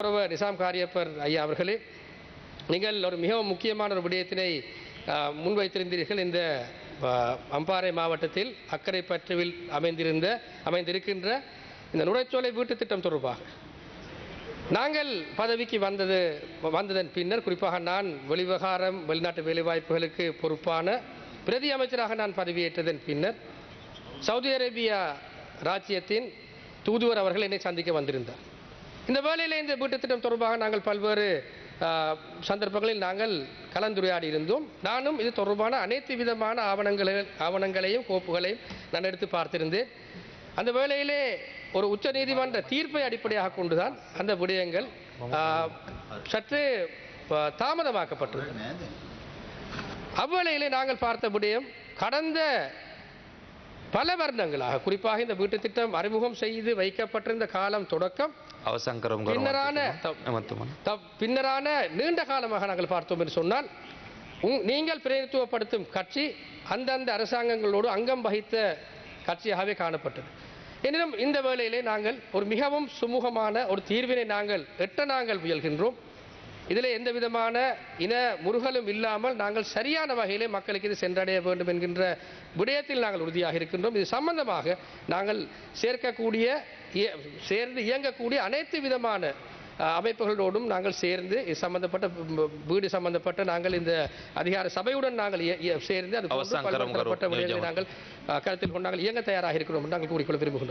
கௌரவ நிசாம் காரியப்பர் ஐயா அவர்களே நீங்கள் ஒரு மிகவும் முக்கியமான ஒரு விடயத்தினை முன்வைத்திருந்தீர்கள். இந்த அம்பாறை மாவட்டத்தில் அக்கரைப்பற்றுவில் அமைந்திருந்த அமைந்திருக்கின்ற இந்த நுழைச்சோலை வீட்டுத் திட்டம் தொடர்பாக நாங்கள் பதவிக்கு வந்தது வந்ததன் பின்னர் குறிப்பாக நான் வெளிவிவகாரம் வெளிநாட்டு வேலைவாய்ப்புகளுக்கு பொறுப்பான பிரதி அமைச்சராக நான் பதவியேற்றதன் பின்னர் சவுதி அரேபியா ராஜ்யத்தின் தூதுவர் அவர்கள் என்னை சந்திக்க வந்திருந்தார். இந்த வேலையில் இந்த வீட்டு திட்டம் தொடர்பாக நாங்கள் பல்வேறு சந்தர்ப்பங்களில் நாங்கள் கலந்துரையாடி இருந்தோம் நானும் இது தொடர்பான அனைத்து விதமான ஆவணங்களை ஆவணங்களையும் கோப்புகளையும் நான் எடுத்து பார்த்திருந்தேன். அந்த வேளையிலே ஒரு உச்ச நீதிமன்ற தீர்ப்பை அடிப்படையாக கொண்டுதான் அந்த விடயங்கள் சற்று தாமதமாக்கப்பட்டது அவ்வேளையிலே நாங்கள் பார்த்த விடயம் கடந்த பல வருடங்களாக குறிப்பாக இந்த வீட்டு திட்டம் அறிமுகம் செய்து வைக்கப்பட்டிருந்த காலம் தொடக்கம் அவசங்கரம் பின்னரான பின்னரான நீண்ட காலமாக நாங்கள் பார்த்தோம் என்று சொன்னால் நீங்கள் பிரதிநிதித்துவப்படுத்தும் கட்சி அந்தந்த அரசாங்கங்களோடு அங்கம் வகித்த கட்சியாகவே காணப்பட்டது. எனினும் இந்த வேளையிலே நாங்கள் ஒரு மிகவும் சுமூகமான ஒரு தீர்வினை நாங்கள் எட்ட நாங்கள் முயல்கின்றோம். இதில் எந்த விதமான இன முருகலும் இல்லாமல் நாங்கள் சரியான வகையிலே மக்களுக்கு இது சென்றடைய வேண்டும் என்கின்ற விடயத்தில் நாங்கள் உறுதியாக இருக்கின்றோம் இது சம்பந்தமாக நாங்கள் சேர்க்கக்கூடிய சேர்ந்து இயங்கக்கூடிய அனைத்து விதமான அமைப்புகளோடும் நாங்கள் சேர்ந்து இது சம்பந்தப்பட்ட வீடு சம்பந்தப்பட்ட நாங்கள் இந்த அதிகார சபையுடன் நாங்கள் சேர்ந்து அது போன்று அவசான் பல்வேறு கரம் கரும் தரப்பட்ட விடயங்களை. நாங்கள் கருத்தில் கொண்டு நாங்கள் இயங்க தயாராக இருக்கிறோம் நாங்கள் கூறிக்கொள்ள விரும்புகின்றோம்